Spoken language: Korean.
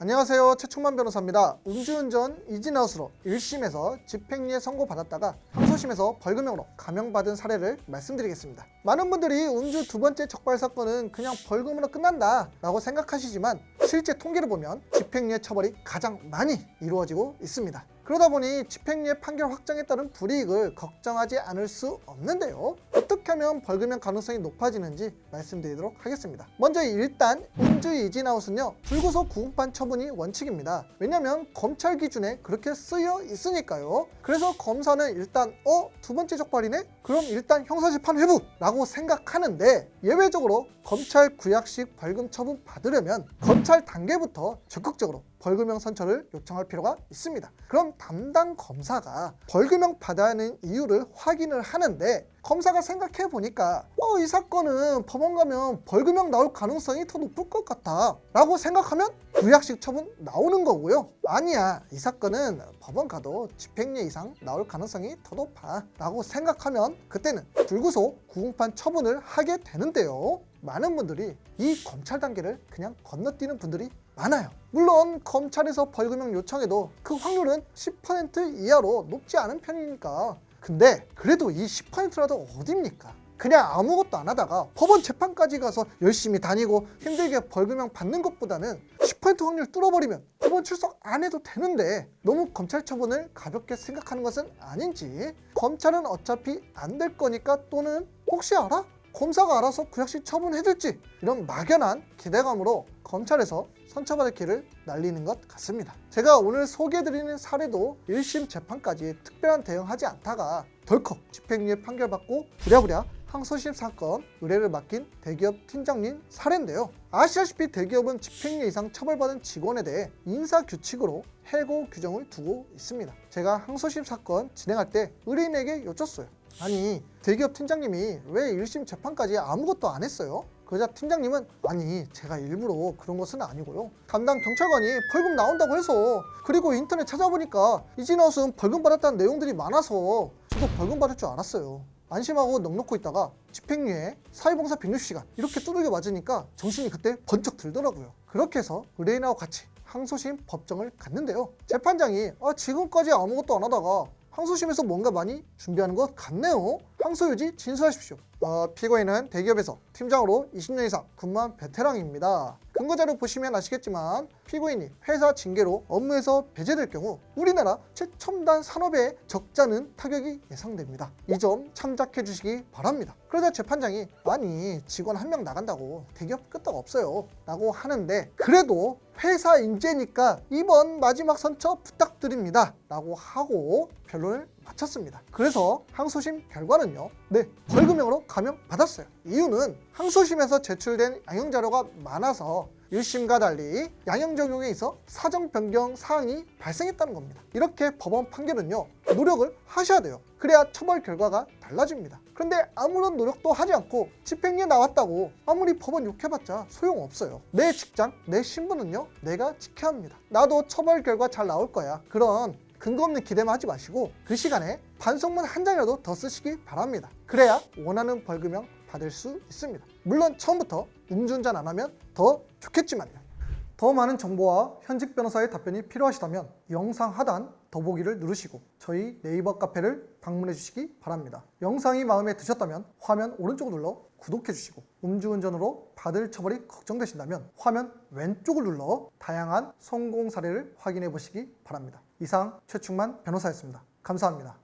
안녕하세요. 최충만 변호사입니다. 음주운전 이진아웃으로 1심에서 집행유예 선고받았다가 항소심에서 벌금형으로 감형받은 사례를 말씀드리겠습니다. 많은 분들이 음주 두 번째 적발 사건은 그냥 벌금으로 끝난다 라고 생각하시지만 실제 통계를 보면 집행유예 처벌이 가장 많이 이루어지고 있습니다. 그러다 보니 집행유예 판결 확정에 따른 불이익을 걱정하지 않을 수 없는데요. 어떻게 하면 벌금형 가능성이 높아지는지 말씀드리도록 하겠습니다. 먼저 일단 음주 이진아웃은요 불구속 구금판 처분이 원칙입니다. 왜냐하면 검찰 기준에 그렇게 쓰여 있으니까요. 그래서 검사는 일단 어 두 번째 적발이네? 그럼 일단 형사재판 회부 라고 생각하는데 예외적으로 검찰 구약식 벌금 처분 받으려면 검찰 단계부터 적극적으로 벌금형 선처를 요청할 필요가 있습니다. 그럼 담당 검사가 벌금형 받아야 하는 이유를 확인을 하는데 검사가 생각해 보니까 어, 이 사건은 법원 가면 벌금형 나올 가능성이 더 높을 것 같다 라고 생각하면 구약식 처분 나오는 거고요. 아니야 이 사건은 법원 가도 집행유예 이상 나올 가능성이 더 높아 라고 생각하면 그때는 불구속 구금판 처분을 하게 되는데요. 많은 분들이 이 검찰 단계를 그냥 건너뛰는 분들이 많아요. 물론 검찰에서 벌금형 요청해도 그 확률은 10% 이하로 높지 않은 편이니까. 근데 그래도 이 10%라도 어딥니까? 그냥 아무것도 안 하다가 법원 재판까지 가서 열심히 다니고 힘들게 벌금형 받는 것보다는 10% 확률 뚫어버리면 법원 출석 안 해도 되는데 너무 검찰 처분을 가볍게 생각하는 것은 아닌지 검찰은 어차피 안 될 거니까 또는 혹시 알아? 검사가 알아서 구약식 처분해줄지 이런 막연한 기대감으로 검찰에서 선처받을 길을 날리는 것 같습니다. 제가 오늘 소개해드리는 사례도 1심 재판까지 특별한 대응하지 않다가 덜컥 집행유예 판결받고 부랴부랴 항소심 사건 의뢰를 맡긴 대기업 팀장님 사례인데요. 아시다시피 대기업은 집행유예 이상 처벌받은 직원에 대해 인사 규칙으로 해고 규정을 두고 있습니다. 제가 항소심 사건 진행할 때 의뢰인에게 여쭸어요. 아니 대기업 팀장님이 왜 1심 재판까지 아무것도 안 했어요? 그러자 팀장님은 아니 제가 일부러 그런 것은 아니고요. 담당 경찰관이 벌금 나온다고 해서. 그리고 인터넷 찾아보니까 이진아웃은 벌금 받았다는 내용들이 많아서 저도 벌금 받을 줄 알았어요. 안심하고 넉넉고 있다가 집행유예 사회봉사 160시간 이렇게 두들겨 맞으니까 정신이 그때 번쩍 들더라고요. 그렇게 해서 의뢰인하고 같이 항소심 법정을 갔는데요. 재판장이 아, 지금까지 아무것도 안 하다가 항소심에서 뭔가 많이 준비하는 것 같네요. 항소 유지 진술하십시오. 어, 피고인은 대기업에서 팀장으로 20년 이상 근무한 베테랑입니다. 근거 자료 보시면 아시겠지만 피고인이 회사 징계로 업무에서 배제될 경우 우리나라 최첨단 산업에 적잖은 타격이 예상됩니다. 이 점 참작해 주시기 바랍니다. 그러자 재판장이 아니 직원 한 명 나간다고 대기업 끄떡 없어요 라고 하는데 그래도 회사 인재니까 이번 마지막 선처 부탁드립니다 라고 하고 변론을 마쳤습니다. 그래서 항소심 결과는요. 네, 벌금형으로 감형 받았어요. 이유는 항소심에서 제출된 양형 자료가 많아서 1심과 달리 양형 적용에 있어 사정 변경 사항이 발생했다는 겁니다. 이렇게 법원 판결은요. 노력을 하셔야 돼요. 그래야 처벌 결과가 달라집니다. 그런데 아무런 노력도 하지 않고 집행유예 나왔다고 아무리 법원 욕해봤자 소용없어요. 내 직장, 내 신분은요. 내가 지켜야 합니다. 나도 처벌 결과 잘 나올 거야. 그런 근거 없는 기대만 하지 마시고 그 시간에 반성문 한 장이라도 더 쓰시기 바랍니다. 그래야 원하는 벌금형 받을 수 있습니다. 물론 처음부터 음주운전 안 하면 더 좋겠지만요. 더 많은 정보와 현직 변호사의 답변이 필요하시다면 영상 하단 더보기를 누르시고 저희 네이버 카페를 방문해 주시기 바랍니다. 영상이 마음에 드셨다면 화면 오른쪽을 눌러 구독해 주시고 음주운전으로 받을 처벌이 걱정되신다면 화면 왼쪽을 눌러 다양한 성공 사례를 확인해 보시기 바랍니다. 이상 최충만 변호사였습니다. 감사합니다.